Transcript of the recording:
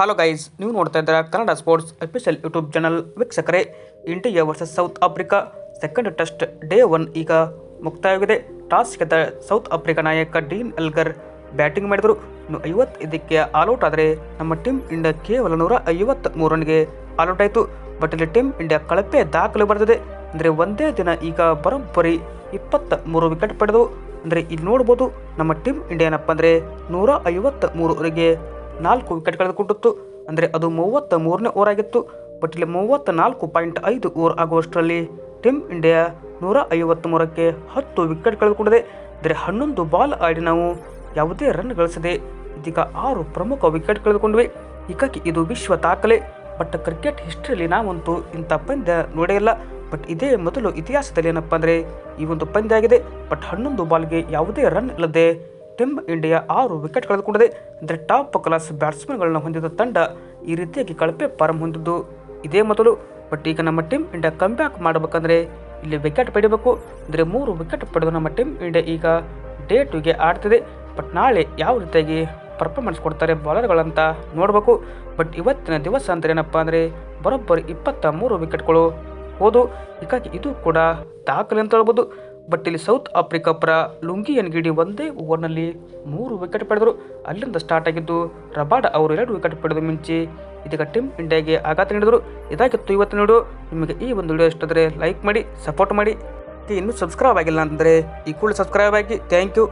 Hello guys ನೀವು ನೋಡ್ತಾ ಇದ್ದೀರಾ Kannada sports official YouTube channel ವೀಕ್ಷಕರೇ India versus South Africa second test day one ಈಗ ಮುಕ್ತಾಯವಾಗಿದೆ. ಟಾಸ್ ಗೆದ್ದ ಸೌತ್ ಆಫ್ರಿಕಾ ನಾಯಕ ಡೀನ್ ಎಲ್ಗರ್ ಬ್ಯಾಟಿಂಗ್ ಮಾಡಿದರು. ಇನ್ನು ಐವತ್ತೈದಕ್ಕೆ ಆಲ್ಔಟ್ ಆದರೆ ನಮ್ಮ ಟೀಮ್ ಇಂಡಿಯಾ ಕೇವಲ ನೂರ ಐವತ್ತ್ಮೂರು ರನ್ಗೆ ಆಲ್ಔಟ್ ಆಯಿತು. ಬಟ್ ಇಲ್ಲಿ ಟೀಮ್ ಇಂಡಿಯಾ ಕಳಪೆ ದಾಖಲೆ ಬರೆದಿದೆ ಅಂದರೆ ಒಂದೇ ದಿನ ಈಗ ಬರೋಬ್ಬರಿ ಇಪ್ಪತ್ತ ಮೂರು ವಿಕೆಟ್ ಪಡೆದು. ಅಂದರೆ ಇಲ್ಲಿ ನೋಡ್ಬೋದು ನಮ್ಮ ಟೀಮ್ ಇಂಡಿಯಾ ಏನಪ್ಪ ಅಂದರೆ ನೂರ ಐವತ್ತ ಮೂರವರೆಗೆ ನಾಲ್ಕು ವಿಕೆಟ್ ಕಳೆದುಕೊಂಡಿತ್ತು ಅಂದರೆ ಅದು ಮೂವತ್ತ ಮೂರನೇ ಓವರ್ ಆಗಿತ್ತು. ಬಟ್ ಇಲ್ಲಿ ಮೂವತ್ತ ನಾಲ್ಕು ಪಾಯಿಂಟ್ ಐದು ಓವರ್ ಆಗುವಷ್ಟರಲ್ಲಿ ಟೀಮ್ ಇಂಡಿಯಾ ನೂರ ಐವತ್ತ್ಮೂರಕ್ಕೆ ಹತ್ತು ವಿಕೆಟ್ ಕಳೆದುಕೊಂಡಿದೆ ಅಂದರೆ ಹನ್ನೊಂದು ಬಾಲ್ ಆಡಿ ನಾವು ಯಾವುದೇ ರನ್ ಗಳಿಸದೆ ಇದೀಗ ಆರು ಪ್ರಮುಖ ವಿಕೆಟ್ ಕಳೆದುಕೊಂಡಿವೆ ಹೀಗಾಗಿ ಇದು ವಿಶ್ವ ದಾಖಲೆ. ಬಟ್ ಕ್ರಿಕೆಟ್ ಹಿಸ್ಟ್ರಿಯಲ್ಲಿ ನಾವಂತೂ ಇಂಥ ಪಂದ್ಯ ನೋಡೇ ಇಲ್ಲ. ಬಟ್ ಇದೇ ಮೊದಲು ಇತಿಹಾಸದಲ್ಲಿ ಏನಪ್ಪ ಅಂದರೆ ಈ ಒಂದು ಪಂದ್ಯ ಆಗಿದೆ. ಬಟ್ ಹನ್ನೊಂದು ಬಾಲ್ಗೆ ಯಾವುದೇ ರನ್ ಇಲ್ಲದೆ ಟೀಮ್ ಇಂಡಿಯಾ ಆರು ವಿಕೆಟ್ ಕಳೆದುಕೊಂಡಿದೆ ಅಂದರೆ ಟಾಪ್ ಕ್ಲಾಸ್ ಬ್ಯಾಟ್ಸ್ಮನ್ಗಳನ್ನು ಹೊಂದಿದ ತಂಡ ಈ ರೀತಿಯಾಗಿ ಕಳಪೆ ಫಾರಂ ಹೊಂದಿದ್ದು. ಇದೇ ಮೊದಲು, ಬಟ್ ಈಗ ನಮ್ಮ ಟೀಮ್ ಇಂಡಿಯಾ ಕಮ್ಬ್ಯಾಕ್ ಮಾಡಬೇಕಂದ್ರೆ ಇಲ್ಲಿ ವಿಕೆಟ್ ಪಡಿಬೇಕು ಅಂದರೆ ಮೂರು ವಿಕೆಟ್ ಪಡೆದು ನಮ್ಮ ಟೀಮ್ ಇಂಡಿಯಾ ಈಗ ಡೇ ಟುಗೆ ಆಡ್ತಿದೆ. ಬಟ್ ನಾಳೆ ಯಾವ ರೀತಿಯಾಗಿ ಪರ್ಫಾರ್ಮೆನ್ಸ್ ಕೊಡ್ತಾರೆ ಬಾಲರ್ಗಳಂತ ನೋಡಬೇಕು. ಬಟ್ ಇವತ್ತಿನ ದಿವಸ ಅಂದರೆ ಏನಪ್ಪ ಅಂದರೆ ಬರೋಬ್ಬರಿ ಇಪ್ಪತ್ತ ಮೂರು ವಿಕೆಟ್ಗಳು ಹೋದು. ಹೀಗಾಗಿ ಇದು ಕೂಡ ದಾಖಲೆ ಅಂತ ಹೇಳ್ಬೋದು. ಬಟ್ ಇಲ್ಲಿ ಸೌತ್ ಆಫ್ರಿಕಾ ಪರ ಲುಂಗಿ ಎನ್ಗಿಡಿ ಒಂದೇ ಓವರ್ನಲ್ಲಿ ಮೂರು ವಿಕೆಟ್ ಪಡೆದರು. ಅಲ್ಲಿಂದ ಸ್ಟಾರ್ಟ್ ಆಗಿದ್ದು ರಬಾಡ ಅವರು ಎರಡು ವಿಕೆಟ್ ಪಡೆದು ಮಿಂಚಿ ಇದೀಗ ಟೀಮ್ ಇಂಡಿಯಾಗೆ ಆಘಾತ ನೀಡಿದರು. ಇದಾಗಿತ್ತು ಇವತ್ತು ನೋಡು. ನಿಮಗೆ ಈ ಒಂದು ವಿಡಿಯೋ ಇಷ್ಟಾದರೆ ಲೈಕ್ ಮಾಡಿ ಸಪೋರ್ಟ್ ಮಾಡಿ. ಇನ್ನೂ ಸಬ್ಸ್ಕ್ರೈಬ್ ಆಗಿಲ್ಲ ಅಂದರೆ ಈ ಕೂಡ ಸಬ್ಸ್ಕ್ರೈಬ್ ಆಗಿ. Thank you